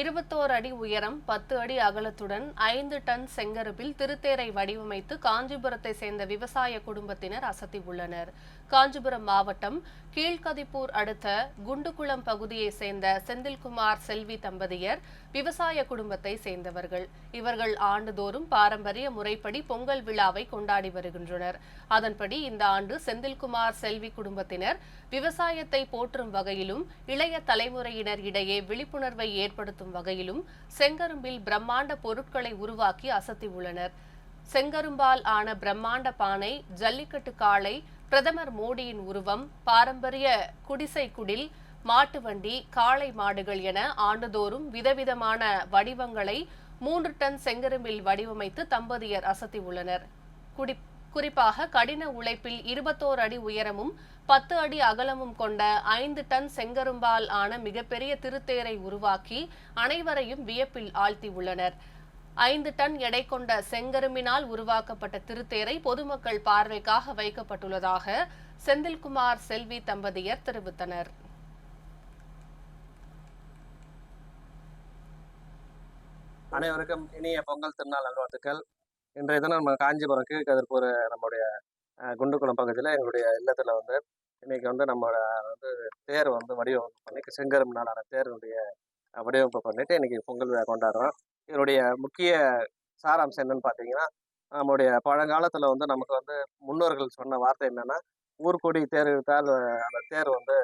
இருபத்தோரு அடி உயரம் பத்து அடி அகலத்துடன் ஐந்து டன் செங்கருப்பில் திருத்தேரை வடிவமைத்து காஞ்சிபுரத்தை சேர்ந்த விவசாய குடும்பத்தினர் அசத்தி உள்ளனர். காஞ்சிபுரம் மாவட்டம் கீழ்கதிப்பூர் அடுத்த குண்டுகுளம் பகுதியை சேர்ந்த செந்தில்குமார் செல்வி தம்பதியர் விவசாய குடும்பத்தை சேர்ந்தவர்கள். இவர்கள் ஆண்டுதோறும் பாரம்பரிய முறைப்படி பொங்கல் விழாவை கொண்டாடி வருகின்றனர். அதன்படி இந்த ஆண்டு செந்தில்குமார் செல்வி குடும்பத்தினர் விவசாயத்தை போற்றும் வகையிலும் இளைய தலைமுறையினர் இடையே விழிப்புணர்வை ஏற்படுத்தும் வகையிலும் செங்கரும்பில் பிரம்மாண்ட பொருட்களை உருவாக்கி அசத்தி உள்ளனர் செங்கரும்பால் ஆன பிரம்மாண்ட பானை ஜல்லிக்கட்டு காளை பிரதமர் மோடியின் உருவம் பாரம்பரிய குடிசை குடில் மாட்டு வண்டி காளை மாடுகள் என ஆண்டுதோறும் விதவிதமான வடிவங்களை மூன்று டன் செங்கரும்பில் வடிவமைத்து தம்பதியர் அசத்தி உள்ளனர் குடி குறிப்பாக கடின உழைப்பில் இருபத்தோரு அடி உயரமும் பத்து அடி அகலமும் கொண்ட ஐந்து டன் செங்கரும்பால் ஆன மிகப்பெரிய திருத்தேரை உருவாக்கி அனைவரையும் வியப்பில் ஆழ்த்தியுள்ளனர் ஐந்து டன் எடை கொண்ட செங்கரும்பினால் உருவாக்கப்பட்ட திருத்தேரை பொதுமக்கள் பார்வைக்காக வைக்கப்பட்டுள்ளதாக செந்தில்குமார் செல்வி தம்பதியர் தெரிவித்தனர். அனைவருக்கும் இனிய பொங்கல் திருநாள் நல்வாழ்த்துக்கள். இன்றைய தினம் நம்ம காஞ்சிபுரம் கீழ்கதிர்பூர் நம்முடைய குண்டுக்குளம் பகுதியில் எங்களுடைய இல்லத்தில் வந்து இன்னைக்கு வந்து நம்மளோட வந்து தேர் வந்து வடிவமைப்பு பண்ணி செங்கரும் நாளான தேருடைய வடிவமைப்பு பண்ணிட்டு இன்றைக்கி பொங்கல் விழா கொண்டாடுறோம். இதனுடைய முக்கிய சாராம்சம் என்னன்னு பார்த்தீங்கன்னா நம்முடைய பழங்காலத்தில் வந்து நமக்கு வந்து முன்னோர்கள் சொன்ன வார்த்தை என்னென்னா ஊர்கொடி தேர் இழுத்தால் அந்த தேர் வந்து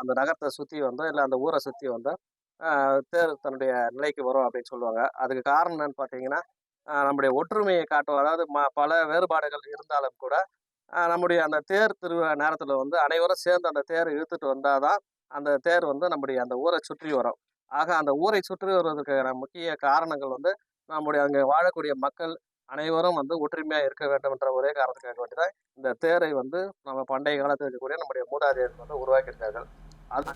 அந்த நகரத்தை சுற்றி வந்தோ இல்லை அந்த ஊரை சுற்றி வந்தோ தேர் தன்னுடைய நிலைக்கு வரும் அப்படின்னு சொல்லுவாங்க. அதுக்கு காரணம் என்னன்னு பார்த்தீங்கன்னா நம்முடைய ஒற்றுமையை காட்டும். அதாவது ம பல வேறுபாடுகள் இருந்தாலும் கூட நம்முடைய அந்த தேர் திருவிழா நேரத்தில் வந்து அனைவரும் சேர்ந்து அந்த தேர் இழுத்துட்டு வந்தால் தான் அந்த தேர் வந்து நம்முடைய அந்த ஊரை சுற்றி வரும். ஆக அந்த ஊரை சுற்றி வருவதற்கான முக்கிய காரணங்கள் வந்து நம்முடைய அங்கே வாழக்கூடிய மக்கள் அனைவரும் வந்து ஒற்றுமையாக இருக்க வேண்டும் என்ற ஒரே காரணத்துக்காக வேண்டி தான் இந்த தேரை வந்து நம்ம பண்டைய காலத்தில் இருக்கக்கூடிய நம்முடைய மூதாதையர்கள் வந்து உருவாக்கியிருக்கார்கள். அது